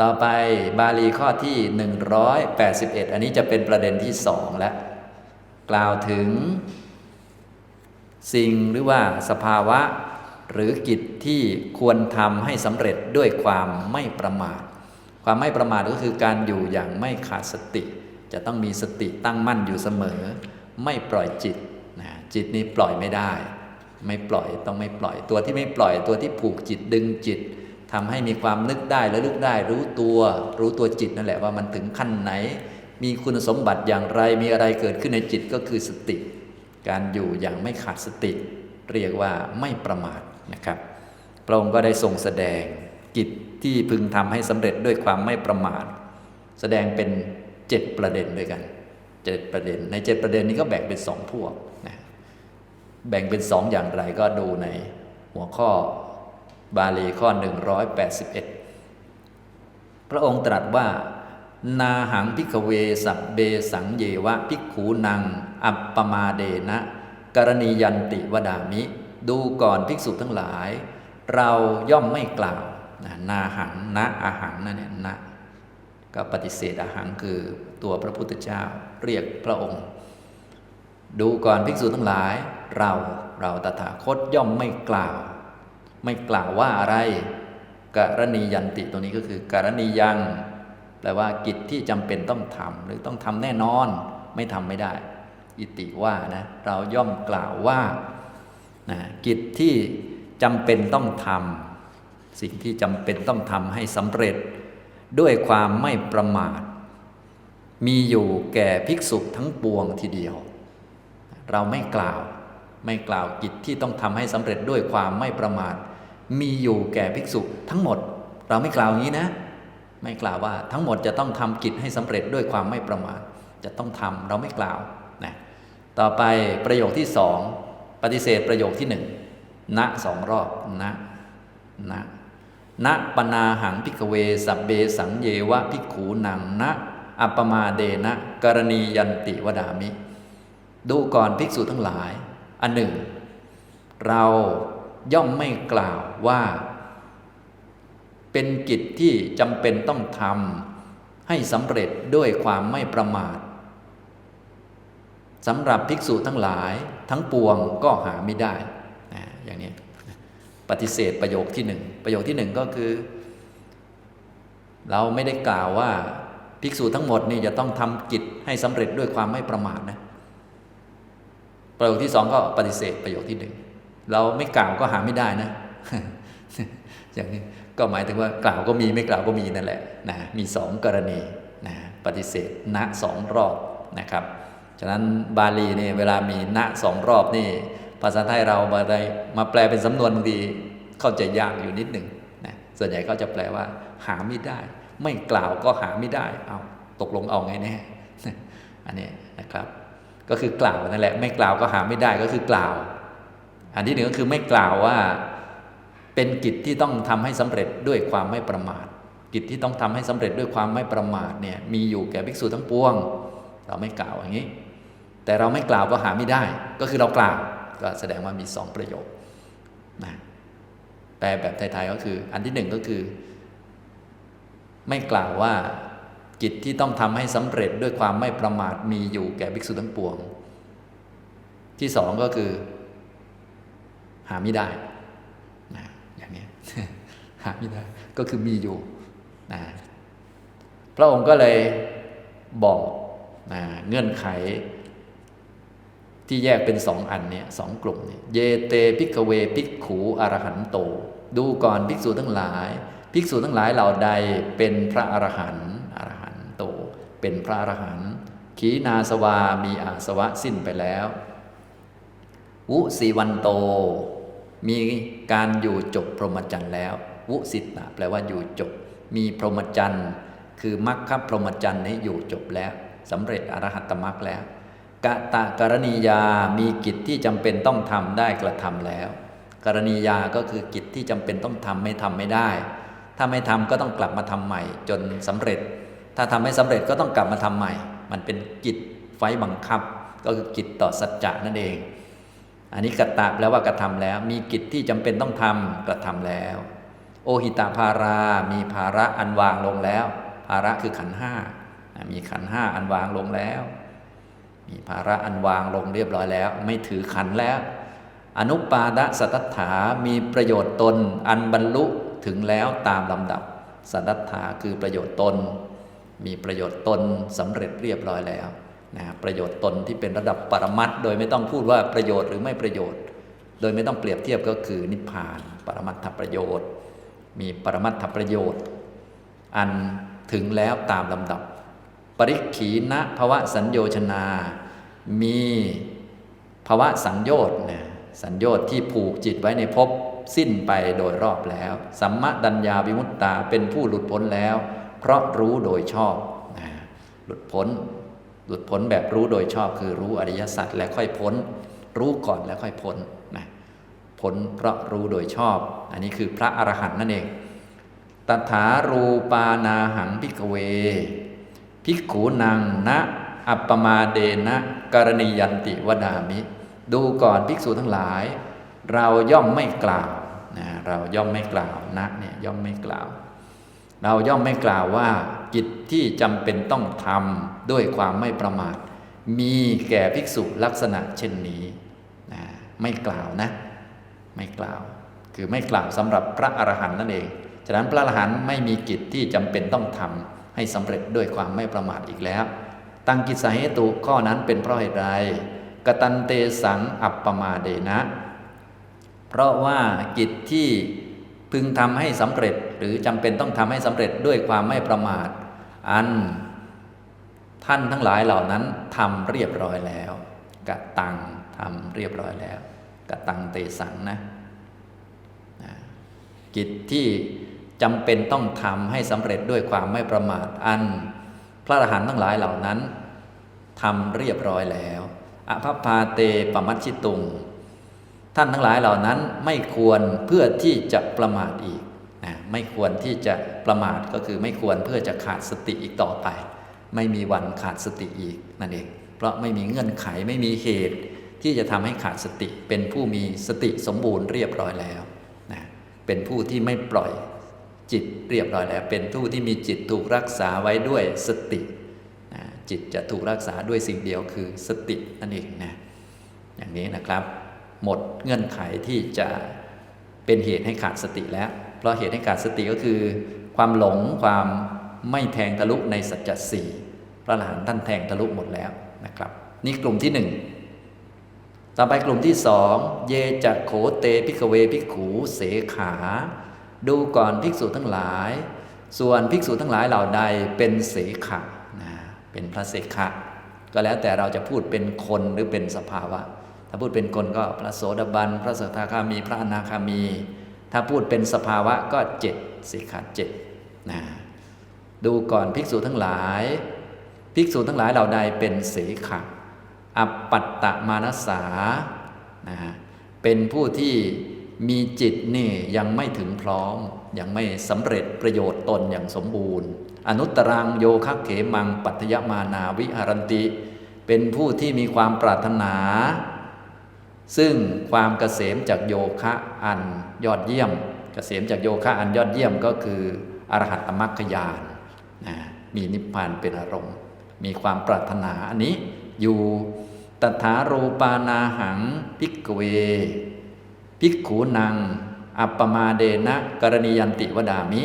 ต่อไปบาลีข้อที่ 181 อันนี้จะเป็นประเด็นที่สองแล้ว กล่าวถึง สิ่งหรือว่าสภาวะ หรือกิจที่ควรทำให้สำเร็จด้วยความไม่ประมาท ความไม่ประมาทก็คือการอยู่อย่างไม่ขาดสติ จะต้องมีสติตั้งมั่นอยู่เสมอ ไม่ปล่อยจิตนะจิตนี้ปล่อยไม่ได้ ไม่ปล่อยต้องไม่ปล่อยตัวที่ไม่ปล่อยตัวที่ผูกจิตดึงจิต ทำให้มีความนึกได้และลึกได้รู้ตัวรู้ตัวจิตนั่นแหละว่ามันถึงขั้นไหน มีคุณสมบัติอย่างไรมีอะไรเกิดขึ้นในจิตก็คือสติ การอยู่อย่างไม่ขาดสติ เรียกว่าไม่ประมาทนะครับพระองค์ก็ได้ทรงแสดงกิจที่พึงทำให้สำเร็จด้วยความไม่ประมาท แสดงเป็นเจ็ดประเด็นด้วยกันเจ็ดประเด็น ในเจ็ดประเด็นนี้ก็แบ่งเป็นสองพวกนะแบ่งเป็นสองอย่างไรก็ดูในหัวข้อ บาลีข้อ 181 พระองค์ตรัสว่า นาหังพิกเวสับเบสังเยวะพิกขูนัง อัปปมาเดนะ กรณียันติวดามิ ดูก่อนภิกษุทั้งหลาย เราย่อมไม่กล่าว นาหังนะอาหังนั่นเนี่ยนะก็ปฏิเสธอาหังคือตัวพระพุทธเจ้าเรียกพระองค์ ดูก่อนภิกษุทั้งหลาย เราเราตถาคตย่อมไม่กล่าว ไม่กล่าวว่าอะไรกรณียันติตัวนี้ก็คือการณียังแปลว่ากิจที่จำเป็นต้องทำหรือต้องทำแน่นอน ไม่ทำไม่ได้ อิติว่านะเราย่อมกล่าวว่านะกิจที่จำเป็นต้องทำสิ่งที่จำเป็นต้องทำให้สำเร็จ ด้วยความไม่ประมาท มีอยู่แก่ภิกษุทั้งปวงทีเดียว เราไม่กล่าว ไม่กล่าวกิจที่ต้องทำให้สำเร็จด้วยความไม่ประมาท มีอยู่แก่ภิกษุทั้งหมด เราไม่กล่าวอย่างนี้นะ ไม่กล่าวว่าทั้งหมดจะต้องทำกิจให้สำเร็จด้วยความไม่ประมาทจะต้องทำเราไม่กล่าวนะต่อไปประโยคที่สองปฏิเสธประโยคที่หนึ่งณสองรอบณณณปนาหังพิกเวสับเบสังเยวะพิกขูนังณอัปปมาเดนะกรณียันติวดามิ ดูก่อนภิกษุทั้งหลาย อันหนึ่ง เรา ย่อมไม่กล่าวว่า เป็นกิจที่จำเป็นต้องทำให้สำเร็จด้วยความไม่ประมาทสำหรับภิกษุทั้งหลายทั้งปวงก็หาไม่ได้นะอย่างนี้ปฏิเสธประโยคที่หนึ่งประโยคที่หนึ่งก็คือ เราไม่ได้กล่าวว่าภิกษุทั้งหมดนี่จะต้องทำกิจให้สำเร็จด้วยความไม่ประมาทนะประโยคที่สองก็ปฏิเสธประโยคที่หนึ่ง เราไม่กล่าวก็หาไม่ได้นะ อย่างนี้ก็หมายถึงว่ากล่าวก็มีไม่กล่าวก็มีนั่นแหละนะมีสองกรณีนะปฏิเสธณสองรอบนะครับฉะนั้นบาลีนี่เวลามีณสองรอบนี่ ภาษาไทยเรามาได้มาแปลเป็นสำนวนบางทีเข้าใจยากอยู่นิดหนึ่งนะส่วนใหญ่ก็จะแปลว่า หาไม่ได้ ไม่กล่าวก็หาไม่ได้เอาตกลงเอาไงแน่อันนี้นะครับ ก็คือกล่าวนั่นแหละ ไม่กล่าวก็หาไม่ได้ก็คือกล่าว อันที่หนึ่งก็คือไม่กล่าวว่าเป็นกิจที่ต้องทำให้สำเร็จด้วยความไม่ประมาท กิจที่ต้องทำให้สำเร็จด้วยความไม่ประมาทเนี่ยมีอยู่แก่ภิกษุทั้งปวง เราไม่กล่าวอย่างนี้ แต่เราไม่กล่าวก็หาไม่ได้ ก็คือเรากล่าวก็แสดงว่ามีสองประโยคนะแปลแบบไทยๆก็คือ อันที่หนึ่งก็คือ ไม่กล่าวว่ากิจที่ต้องทำให้สำเร็จด้วยความไม่ประมาทมีอยู่แก่ภิกษุทั้งปวง ที่สองก็คือ หาไม่ได้นะอย่างนี้หาไม่ได้ก็คือมีอยู่นะพระองค์ก็เลยบอกนะเงื่อนไข ที่แยกเป็นสองอันเนี่ยสองกลุ่มเนี่ยเยเตพิกเวพิกขูอรหันโต ดูก่อนภิกษุทั้งหลาย ภิกษุทั้งหลายเหล่าใดเป็นพระอรหันต์อรหันโต เป็นพระอรหันต์ขีนาสวามีอาสวะสิ้นไปแล้ว วุสีวันโต มีการอยู่จบพรหมจรรย์แล้ว วุสิตะแปลว่าอยู่จบ มีพรหมจรรย์ คือมรรคพรหมจรรย์นี้อยู่จบแล้วสำเร็จอรหัตมรรคแล้วกะตะกรณียา มีกิจที่จำเป็นต้องทำได้กระทำแล้ว กรณียาก็คือกิจที่จำเป็นต้องทำไม่ทำไม่ได้ ถ้าไม่ทำก็ต้องกลับมาทำใหม่ จนสำเร็จ ถ้าทำไม่สำเร็จก็ต้องกลับมาทำใหม่ มันเป็นกิจไฟบังคับ ก็คือกิจต่อสัจจะนั่นเอง อันนี้กตะแปลว่ากระทำแล้ว มีกิจที่จำเป็นต้องทำกระทำแล้ว โอหิตาภารา มีภาระอันวางลงแล้ว ภาระคือขันห้ามีขันห้าอันวางลงแล้ว มีภาระอันวางลงเรียบร้อยแล้ว ไม่ถือขันแล้ว อนุปาดะสัตถามีประโยชน์ตน อันบรรลุถึงแล้วตามลำดับ สัตถาคือประโยชน์ตน มีประโยชน์ตนสำเร็จเรียบร้อยแล้ว นะประโยชน์ตนที่เป็นระดับปรมัตโดยไม่ต้องพูดว่าประโยชน์หรือไม่ประโยชน์ โดยไม่ต้องเปรียบเทียบก็คือนิพพาน ปรมัตถประโยชน์ มีปรมัตถประโยชน์ อันถึงแล้วตามลำดับ ปริขีณภวะสัญโยชนา มีภวะสัญโยชน์นะสัญโยชน์ที่ผูกจิตไว้ในภพสิ้นไปโดยรอบแล้ว สัมมดัญญาวิมุตตาเป็นผู้หลุดพ้นแล้ว เพราะรู้โดยชอบนะหลุดพ้น หลุดพ้นแบบรู้โดยชอบคือรู้อริยสัจแล้วค่อยพ้น รู้ก่อนแล้วค่อยพ้นนะพ้นเพราะรู้โดยชอบ อันนี้คือพระอรหันต์นั่นเองตถารูปานาหังพิกเวภิกขูนังนะอัปปมาเดนะกรณียันติวดามิ ดูก่อนภิกษุทั้งหลาย เราย่อมไม่กล่าวนะเราย่อมไม่กล่าวนะเนี่ยย่อมไม่กล่าว เราย่อมไม่กล่าวว่า กิจที่จำเป็นต้องทำด้วยความไม่ประมาท มีแก่ภิกษุลักษณะเช่นนี้นะไม่กล่าวนะ ไม่กล่าว คือไม่กล่าวสำหรับพระอรหันต์นั่นเอง ฉะนั้นพระอรหันต์ไม่มีกิจที่จำเป็นต้องทำให้สำเร็จด้วยความไม่ประมาทอีกแล้ว ตั้งกิจสาเหตุข้อนั้นเป็นเพราะเหตุใดกตันเตสังอัปปมาเดนะ เพราะว่ากิจที่พึงทำให้สำเร็จหรือจำเป็นต้องทำให้สำเร็จด้วยความไม่ประมาท อัน ท่านทั้งหลายเหล่านั้นทำเรียบร้อยแล้วกะตังทำเรียบร้อยแล้วกะตังเตสังนะนะกิจที่จำเป็นต้องทำให้สำเร็จด้วยความไม่ประมาทอัน พระอรหันต์ทั้งหลายเหล่านั้นทำเรียบร้อยแล้วอภพาเตปมัชชิตุง ท่านทั้งหลายเหล่านั้นไม่ควรเพื่อที่จะประมาทอีก ไม่ควรที่จะประมาทก็คือไม่ควรเพื่อจะขาดสติอีกต่อไป ไม่มีวันขาดสติอีกนั่นเอง เพราะไม่มีเงื่อนไขไม่มีเหตุ ที่จะทำให้ขาดสติ เป็นผู้มีสติสมบูรณ์เรียบร้อยแล้วนะเป็นผู้ที่ไม่ปล่อยจิตเรียบร้อยแล้ว เป็นผู้ที่มีจิตถูกรักษาไว้ด้วยสตินะจิตจะถูกรักษาด้วยสิ่งเดียวคือสตินั่นเองนะอย่างนี้นะครับ หมดเงื่อนไขที่จะเป็นเหตุให้ขาดสติแล้ว เพราะเหตุให้ขาดสติก็คือ ความหลงความไม่แทงทะลุในสัจจะสี่พระอรหันท่านแทงทะลุหมดแล้วนะครับ นี่กลุ่มที่หนึ่งต่อไปกลุ่มที่สองเยจะโขเตพิกเวพิกขูเสขา ดูก่อนภิกษุทั้งหลาย ส่วนภิกษุทั้งหลายเหล่าใดเป็นเสขะนะเป็นพระเสขะก็แล้วแต่เราจะพูดเป็นคนหรือเป็นสภาวะ ถ้าพูดเป็นคนก็พระโสดาบัน พระสกทาคามี พระอนาคามี ถ้าพูดเป็นสภาวะก็เจ็ดสิกขาเจ็ดนะดูก่อนภิกษุทั้งหลาย ภิกษุทั้งหลายเหล่าใดเป็นเสขะอัปปัตตมานสานะเป็นผู้ที่มีจิตนี่ยังไม่ถึงพร้อม ยังไม่สำเร็จประโยชน์ตนอย่างสมบูรณ์ อนุตรังโยคะเขมังปัตยมานาวิหารันติ เป็นผู้ที่มีความปรารถนา ซึ่งความเกษมจากโยคะอันยอดเยี่ยม เกษมจากโยคะอันยอดเยี่ยมก็คืออรหัตมรรคยานนะมีนิพพานเป็นอารมณ์ มีความปรารถนาอันนี้อยู่ตถารูปานาหังพิกเวภิกขูนัง อัปปมาเดนะกรณียันติวดามิ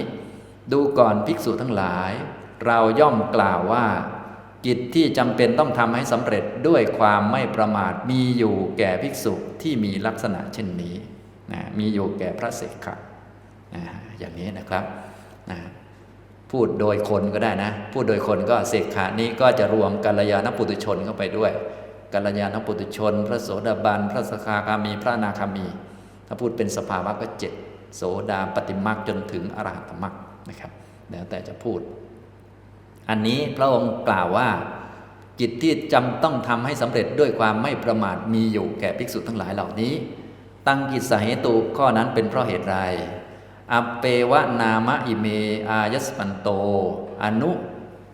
ดูก่อนภิกษุทั้งหลาย เราย่อมกล่าวว่า กิจที่จำเป็นต้องทำให้สำเร็จด้วยความไม่ประมาทมีอยู่แก่ภิกษุที่มีลักษณะเช่นนี้นะมีอยู่แก่พระเสกขะนะอย่างนี้นะครับนะพูดโดยคนก็ได้นะ พูดโดยคนก็เสกขานี้ก็จะรวมกัลยาณปุตุชนเข้าไปด้วยกัลยาณปุตุชน พระโสดาบัน พระสกคามี พระนาคามี ถ้าพูดเป็นสภาวะก็เจ็ดโสดาปฏิมักจนถึงอรหัตมักนะครับ แล้วแต่จะพูด อันนี้พระองค์กล่าวว่ากิจที่จำต้องทำให้สำเร็จด้วยความไม่ประมาทมีอยู่แก่ภิกษุทั้งหลายเหล่านี้ ตั้งกิจสาเหตุข้อนั้นเป็นเพราะเหตุไรอเปวะนามะอิเม อายสปันโต อนุ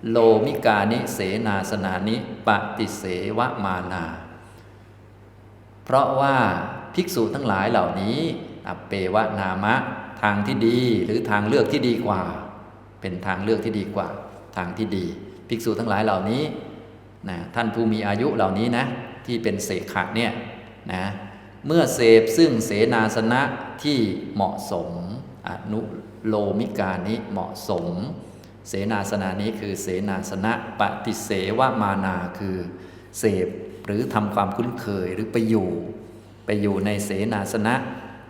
โลมิกานิเสนาสนานิปฏิเสวะมานา เพราะว่าภิกษุทั้งหลายเหล่านี้อเปวะนามะทางที่ดีหรือทางเลือกที่ดีกว่า เป็นทางเลือกที่ดีกว่า ทางที่ดี ภิกษุทั้งหลายเหล่านี้นะท่านผู้มีอายุเหล่านี้นะที่เป็นเสขะเนี่ยนะเมื่อเสพซึ่งเสนาสนะที่เหมาะสมอนุโลมิกานิเหมาะสม เสนาสนะนี้คือเสนาสนะปฏิเสวมานาคือเสพหรือทำความคุ้นเคยหรือไปอยู่ ไปอยู่ในเสนาสนะ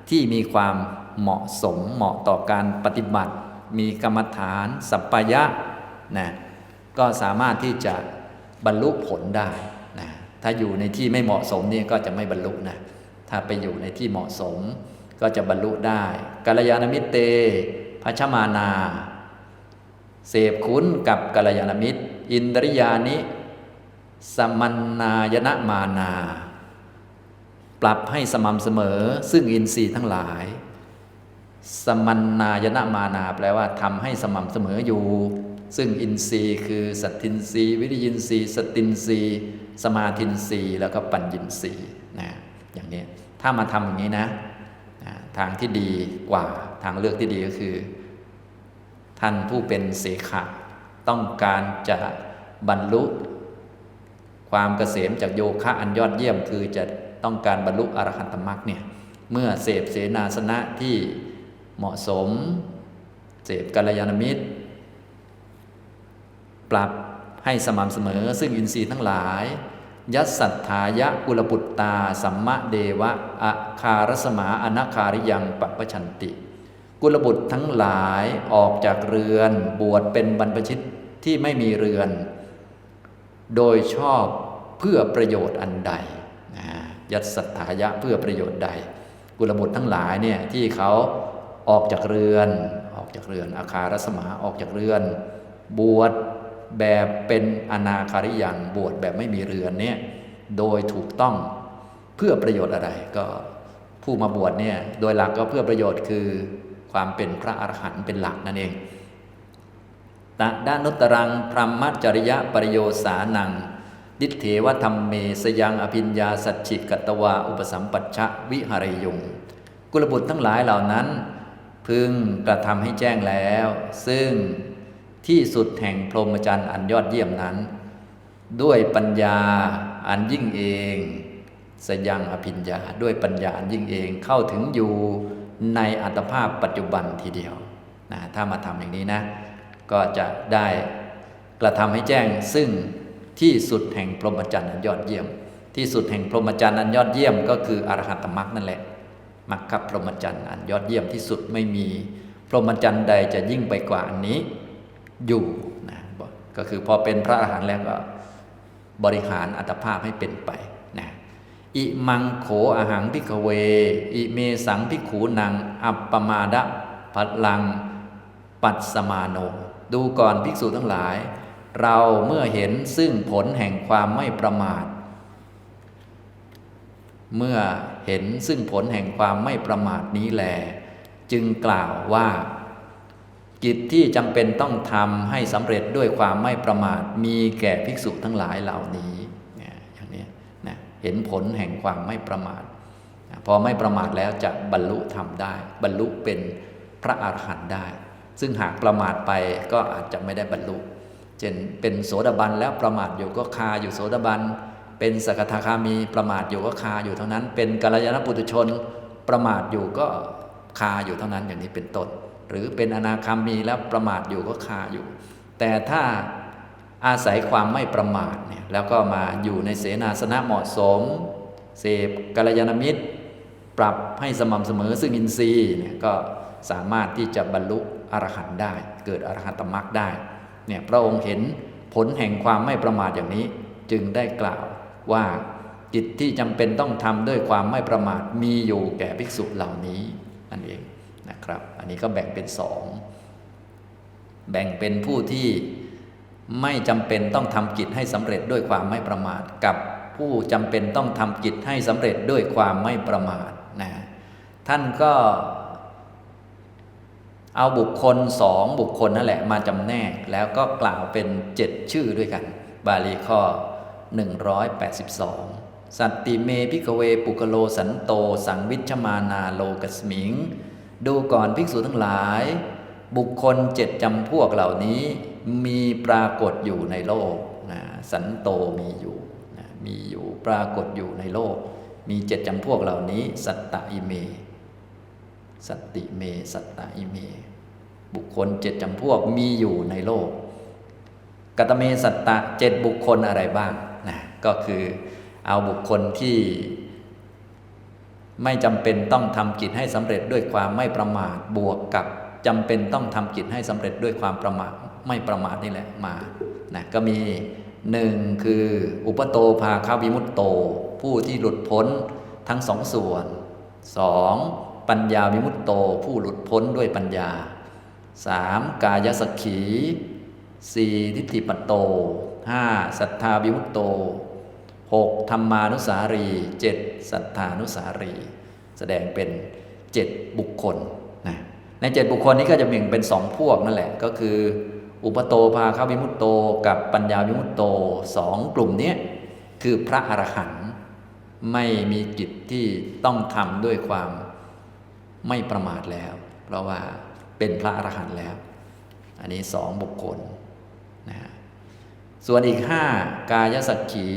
ที่มีความเหมาะสมเหมาะต่อการปฏิบัติ มีกรรมฐาน สัปปายะ นะก็สามารถที่จะบรรลุผลได้นะถ้าอยู่ในที่ไม่เหมาะสมนี่ก็จะไม่บรรลุนะถ้าไปอยู่ในที่เหมาะสม ก็จะบรรลุได้กัลยาณมิตรเตพัชมานา เสพคุ้นกับกัลยาณมิตร อินทริยานิ สมัญนายนะมานา ปรับให้สม่ำเสมอ ซึ่งอินทรีย์ทั้งหลาย สมัญนายนะมานา แปลว่าทำให้สม่ำเสมออยู่ ซึ่งอินทรีย์คือสัตทินทรีย์วิริยินทรีย์สตินทรีย์สมาธินทรีย์แล้วก็ปัญญินทรีย์นะอย่างนี้ถ้ามาทำอย่างนี้นะนะทางที่ดีกว่าทางเลือกที่ดีก็คือ ท่านผู้เป็นเสขะต้องการจะบรรลุ ความเกษมจากโยคะอันยอดเยี่ยมคือจะต้องการบรรลุอรหันตมรรคเนี่ยเมื่อเสพเสนาสนะที่เหมาะสม เสพกัลยาณมิตร ปรับให้สม่ำเสมอ ซึ่งอินทรีย์ทั้งหลาย ยัสสัทธายะกุลบุตตา สัมมะเดวะอาคารสมาอนาคาริยังปัปชันติ กุลบุตรทั้งหลายออกจากเรือนบวชเป็นบรรพชิตที่ไม่มีเรือน โดยชอบเพื่อประโยชน์อันใดนะยัตสัทธายะเพื่อประโยชน์ใด กุลบุตรทั้งหลายเนี่ยที่เขาออกจากเรือน ออกจากเรือนอาคารสมาออกจากเรือน บวช แบบเป็นอนาคาริยังบวชแบบไม่มีเรือนเนี่ยโดยถูกต้องเพื่อประโยชน์อะไรก็ผู้มาบวชเนี่ยโดยหลักก็เพื่อประโยชน์คือความเป็นพระอรหันต์เป็นหลักนั่นเองตะด้านุตรังพรหมจริยะปริโยสานัง ดิเทวธรรมเมสยังอภิญญาสัจฉิกัตตวาอุปสัมปัชชะวิหารยุงกุลบุตรทั้งหลายเหล่านั้น พึงกระทำให้แจ้งแล้ว ซึ่ง ที่สุดแห่งพรหมจรรย์อันยอดเยี่ยมนั้น ด้วยปัญญาอันยิ่งเองสยังอภิญญาด้วยปัญญาอันยิ่งเองเข้าถึงอยู่ในอัตภาพปัจจุบันทีเดียวนะถ้ามาทำอย่างนี้นะ ก็จะได้กระทำให้แจ้งซึ่งที่สุดแห่งพรหมจรรย์อันยอดเยี่ยม ที่สุดแห่งพรหมจรรย์อันยอดเยี่ยม ก็คืออรหัตมรรคนั่นแหละมรรคพรหมจรรย์อันยอดเยี่ยมที่สุดไม่มี พรหมจรรย์ใดจะยิ่งไปกว่าอันนี้ อยู่นะก็คือพอเป็นพระอรหันต์แล้วก็บริหารอัตภาพให้เป็นไปนะอิมังโขอาหังพิกเว อิเมสังพิขูนัง อัปปมาดะพัลัง ปัสสมาโน ดูก่อนภิกษุทั้งหลาย เราเมื่อเห็นซึ่งผลแห่งความไม่ประมาท เมื่อเห็นซึ่งผลแห่งความไม่ประมาทนี้แล จึงกล่าวว่า กิจที่จำเป็นต้องทำให้สำเร็จด้วยความไม่ประมาท มีแก่ภิกษุทั้งหลายเหล่านี้เนี่ยอย่างนี้นะเห็นผลแห่งความไม่ประมาท พอไม่ประมาทแล้วจะบรรลุธรรมได้ บรรลุเป็นพระอรหันต์ได้ ซึ่งหากประมาทไปก็อาจจะไม่ได้บรรลุเช่นเป็นโสดาบันแล้วประมาทอยู่ก็คาอยู่โสดาบันเป็นสกทาคามีประมาทอยู่ก็คาอยู่เท่านั้น เป็นกัลยาณปุถุชนประมาทอยู่ก็คาอยู่เท่านั้นอย่างนี้เป็นต้น หรือเป็นอนาคามีแล้วประมาทอยู่ก็คาอยู่ แต่ถ้าอาศัยความไม่ประมาทเนี่ยแล้วก็มาอยู่ในเสนาสนะเหมาะสม เสพกัลยาณมิตร ปรับให้สม่ำเสมอซึ่งอินทรีย์เนี่ยก็สามารถที่จะบรรลุอรหันต์ได้ เกิดอรหัตมรรคได้เนี่ยพระองค์เห็นผลแห่งความไม่ประมาทอย่างนี้ จึงได้กล่าวว่าจิตที่จำเป็นต้องทำด้วยความไม่ประมาทมีอยู่แก่ภิกษุเหล่านี้นั่นเอง อันนี้ก็แบ่งเป็นสองแบ่งเป็นผู้ที่ไม่จำเป็นต้องทำกิจให้สำเร็จด้วยความไม่ประมาท กับผู้จำเป็นต้องทำกิจให้สำเร็จด้วยความไม่ประมาทนะท่านก็เอาบุคคลสองบุคคลนั่นแหละมาจำแนกแล้วก็กล่าวเป็นเจ็ดชื่อด้วยกัน บาลีข้อ 182 สัตติเมพิกเวปุกโลสันโต สังวิชมานาโลกสมิง ดูก่อนภิกษุทั้งหลาย บุคคลเจ็ดจำพวกเหล่านี้มีปรากฏอยู่ในโลกนะสันโตมีอยู่นะมีอยู่ปรากฏอยู่ในโลก มีเจ็ดจำพวกเหล่านี้ สัตตอิเม สัตติเม สัตตอิเม บุคคลเจ็ดจำพวกมีอยู่ในโลกกัตเมสัตตะเจ็ดบุคคลอะไรบ้างนะก็คือเอาบุคคลที่ ไม่จำเป็นต้องทำกิจให้สำเร็จด้วยความไม่ประมาทบวกกับจำเป็นต้องทำกิจให้สำเร็จด้วยความประมาทไม่ประมาทนี่แหละมานะก็มีหนึ่งคืออุปโตภาคาวิมุตโต ผู้ที่หลุดพ้นทั้งสองส่วนสองปัญญาวิมุตโต ผู้หลุดพ้นด้วยปัญญาสามกายสักขีสี่ทิฏฐิปัตโตห้าศรัทธาวิมุตโต หกธรรมานุสารีเจ็ดศรัทธานุสารี แสดงเป็นเจ็ดบุคคลนะในเจ็ดบุคคลนี้ก็จะแบ่งเป็นสองพวกนั่นแหละ ก็คือ อุปโตภาคาวิมุตโต กับปัญญาวิมุตโตสองกลุ่มนี้คือพระอรหันต์ไม่มีกิจที่ต้องทำด้วยความไม่ประมาทแล้ว เพราะว่าเป็นพระอรหันต์แล้ว อันนี้สองบุคคล ส่วนอีกห้ากายสักขี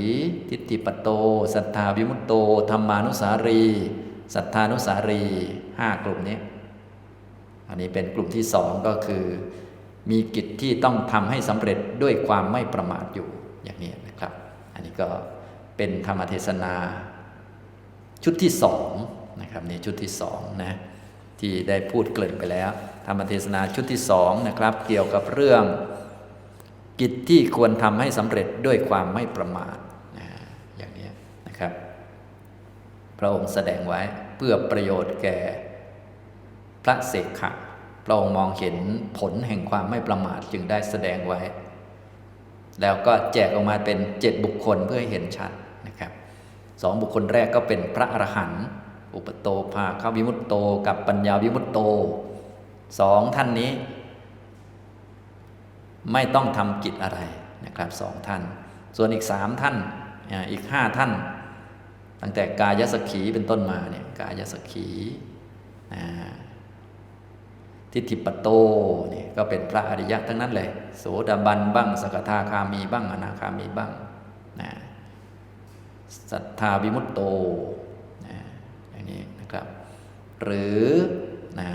ทิฏฐิปโต สัทธาวิมุตโตธรรมานุสารี สัทธานุสารีห้ากลุ่มนี้อันนี้เป็นกลุ่มที่สองก็คือ มีกิจที่ต้องทำให้สำเร็จด้วยความไม่ประมาทอยู่อย่างนี้นะครับ อันนี้ก็เป็นธรรมเทศนา ชุดที่สองนะครับนี่ชุดที่สองนะที่ได้พูดเกริ่นไปแล้ว ธรรมเทศนาชุดที่สองนะครับ เกี่ยวกับเรื่อง กิจที่ควรทำให้สำเร็จด้วยความไม่ประมาทนะอย่างนี้นะครับ พระองค์แสดงไว้เพื่อประโยชน์แก่พระเสกขะพระองค์มองเห็นผลแห่งความไม่ประมาทจึงได้แสดงไว้ แล้วก็แจกออกมาเป็นเจ็ดบุคคลเพื่อให้เห็นชัดนะครับสองบุคคลแรกก็เป็นพระอรหันต์อุปโตภาควิมุตโต กับปัญญาวิมุตโตสองท่านนี้ ไม่ต้องทำกิจอะไรนะครับสองท่าน ส่วนอีกสามท่านอีกห้าท่าน ตั้งแต่กายสักขีเป็นต้นมาเนี่ยกายสักขีทิฏฐิปโตเนี่ยก็เป็นพระอริยะทั้งนั้นเลยโสดาบันบ้าง สกทาคามีบ้าง อนาคามีบ้างนะศรัทธาวิมุตโตนะอย่างนี้นะครับ หรือนะ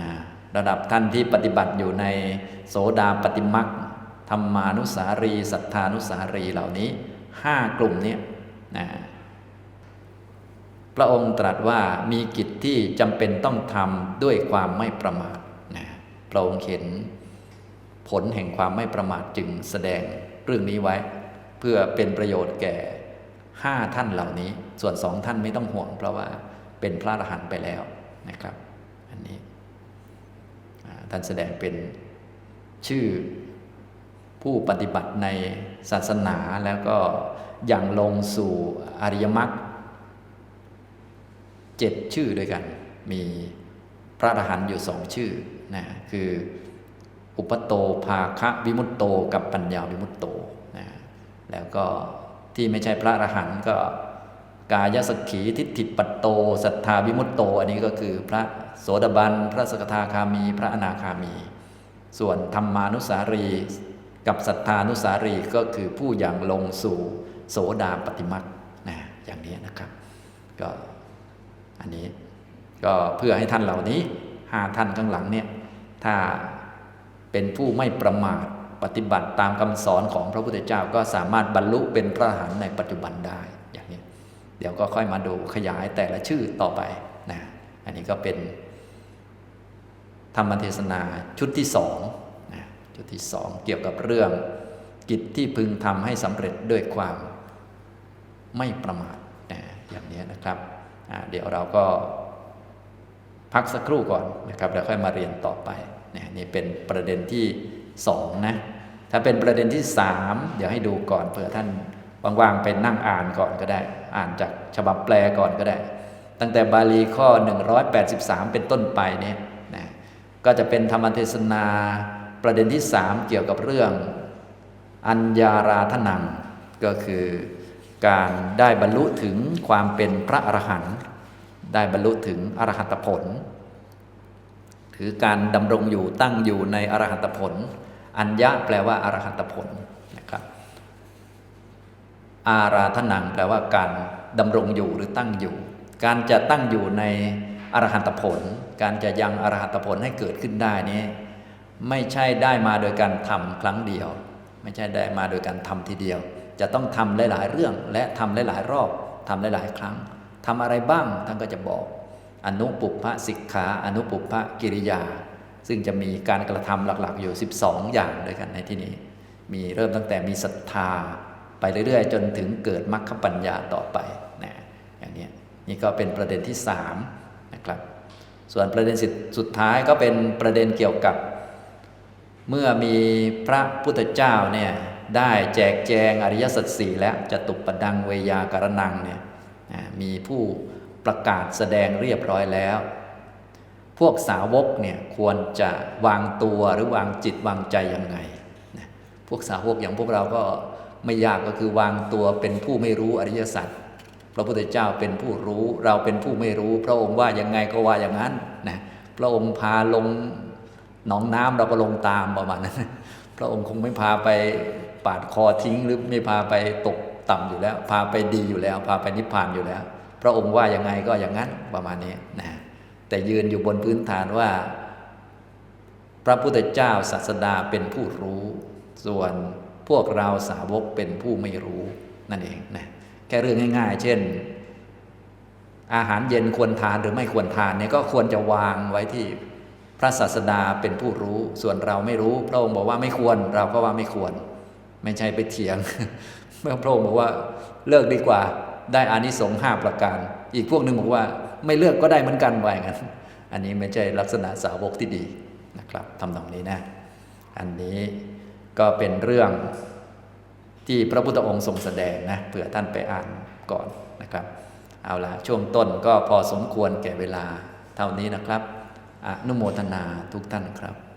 ระดับท่านที่ปฏิบัติอยู่ในโสดาปฏิมัก ธรรมานุสารีศรัทธานุสารีเหล่านี้ห้ากลุ่มนี้นะพระองค์ตรัสว่ามีกิจที่จำเป็นต้องทำด้วยความไม่ประมาทนะพระองค์เห็นผลแห่งความไม่ประมาทจึงแสดงเรื่องนี้ไว้ เพื่อเป็นประโยชน์แก่ห้าท่านเหล่านี้ ส่วนสองท่านไม่ต้องห่วง เพราะว่าเป็นพระอรหันต์ไปแล้วนะครับ อันนี้ท่านแสดงเป็นชื่อ ผู้ปฏิบัติในศาสนาแล้วก็อย่างลงสู่อริยมรรคเจ็ดชื่อด้วยกัน มีพระอรหันต์อยู่สองชื่อนะคืออุปโตภาคะวิมุตโตกับปัญญาวิมุตโตนะแล้วก็ที่ไม่ใช่พระอรหันต์ก็กายสักขีทิฏฐิปัตโตสัทธาวิมุตโต อันนี้ก็คือพระโสดาบัน พระสกทาคามี พระอนาคามี ส่วนธรรมานุสารี กับศรัทธานุสารีก็คือผู้อย่างลงสู่โสดาปฏิมักนะอย่างนี้นะครับ ก็อันนี้ก็เพื่อให้ท่านเหล่านี้ห้าท่านข้างหลังเนี่ยถ้าเป็นผู้ไม่ประมาทปฏิบัติตามคำสอนของพระพุทธเจ้าก็สามารถบรรลุเป็นพระอรหันต์ในปัจจุบันได้อย่างนี้ เดี๋ยวก็ค่อยมาดูขยายแต่ละชื่อต่อไปนะอันนี้ก็เป็นธรรมเทศนาชุดที่สอง ชุดที่สองเกี่ยวกับเรื่อง กิจที่พึงทำให้สำเร็จด้วยความไม่ประมาทนะอย่างนี้นะครับ เดี๋ยวเราก็พักสักครู่ก่อนนะครับแล้วค่อยมาเรียนต่อไปนะนี่เป็นประเด็นที่สองนะถ้าเป็นประเด็นที่สามเดี๋ยวให้ดูก่อนเผื่อท่านว่างๆเป็นนั่งอ่านก่อนก็ได้ อ่านจากฉบับแปลก่อนก็ได้ ตั้งแต่บาลีข้อ 183 เป็นต้นไปเนี่ยนะก็จะเป็นธรรมเทศนา ประเด็นที่สามเกี่ยวกับเรื่อง อัญญาราธนัง ก็คือการได้บรรลุถึงความเป็นพระอรหันต์ได้บรรลุถึงอรหัตผลถือการดำรงอยู่ตั้งอยู่ในอรหัตผล อัญญะแปลว่าอรหัตผลนะครับอาราธนังแปลว่าการดำรงอยู่หรือตั้งอยู่ การจะตั้งอยู่ในอรหัตผล การจะยังอรหัตผลให้เกิดขึ้นได้นี้ ไม่ใช่ได้มาโดยการทำครั้งเดียว ไม่ใช่ได้มาโดยการทำทีเดียว จะต้องทำหลาย ๆ เรื่องและทำหลาย ๆ รอบทำหลาย ๆ ครั้งทำอะไรบ้างท่านก็จะบอก อนุปุพพสิกขาอนุปุพพกิริยา ซึ่งจะมีการกระทำหลัก ๆ อยู่ 12 อย่างด้วยกันในที่นี้ มีเริ่มตั้งแต่มีศรัทธา ไปเรื่อย ๆ จนถึงเกิดมรรคปัญญาต่อไปนะอย่างนี้นี่ก็เป็นประเด็นที่3นะครับส่วนประเด็นสุดท้ายก็เป็นประเด็นเกี่ยวกับ เมื่อมีพระพุทธเจ้าเนี่ยได้แจกแจงอริยสัจสี่และจตุปปดังเวยาการนังเนี่ยมีผู้ประกาศแสดงเรียบร้อยแล้ว พวกสาวกเนี่ยควรจะวางตัวหรือวางจิตวางใจยังไง พวกสาวกอย่างพวกเราก็ไม่ยากก็คือวางตัวเป็นผู้ไม่รู้อริยสัจพระพุทธเจ้าเป็นผู้รู้เราเป็นผู้ไม่รู้ พระองค์ว่ายังไงก็ว่าอย่างนั้นนะพระองค์พาลง หนองน้ำเราก็ลงตามประมาณนั้น พระองค์คงไม่พาไปปาดคอทิ้งหรือไม่พาไปตกต่ำอยู่แล้ว พาไปดีอยู่แล้ว พาไปนิพพานอยู่แล้ว พระองค์ว่ายังไงก็อย่างนั้นประมาณนี้นะแต่ยืนอยู่บนพื้นฐานว่า พระพุทธเจ้าศาสดาเป็นผู้รู้ ส่วนพวกเราสาวกเป็นผู้ไม่รู้นั่นเองนะแค่เรื่องง่าย ๆ เช่น อาหารเย็นควรทานหรือไม่ควรทานเนี่ยก็ควรจะวางไว้ที่ ระศาสดาเป็นผู้รู้ ส่วนเราไม่รู้พระองค์บอกว่าไม่ควร เราก็ว่าไม่ควร ไม่ใช่ไปเถียง เมื่อพระองค์บอกว่าเลิกดีกว่า ได้อานิสงส์ห้าประการ อีกพวกหนึ่งบอกว่าไม่เลิกก็ได้เหมือนกันว่าอย่างนั้นอันนี้ไม่ใช่ลักษณะสาวกที่ดีนะครับทำตรงนี้นะ อันนี้ก็เป็นเรื่องที่พระพุทธองค์ทรงแสดงนะเผื่อท่านไปอ่านก่อนนะครับ เอาละช่วงต้นก็พอสมควรแก่เวลาเท่านี้นะครับ อนุโมทนาทุกท่านครับ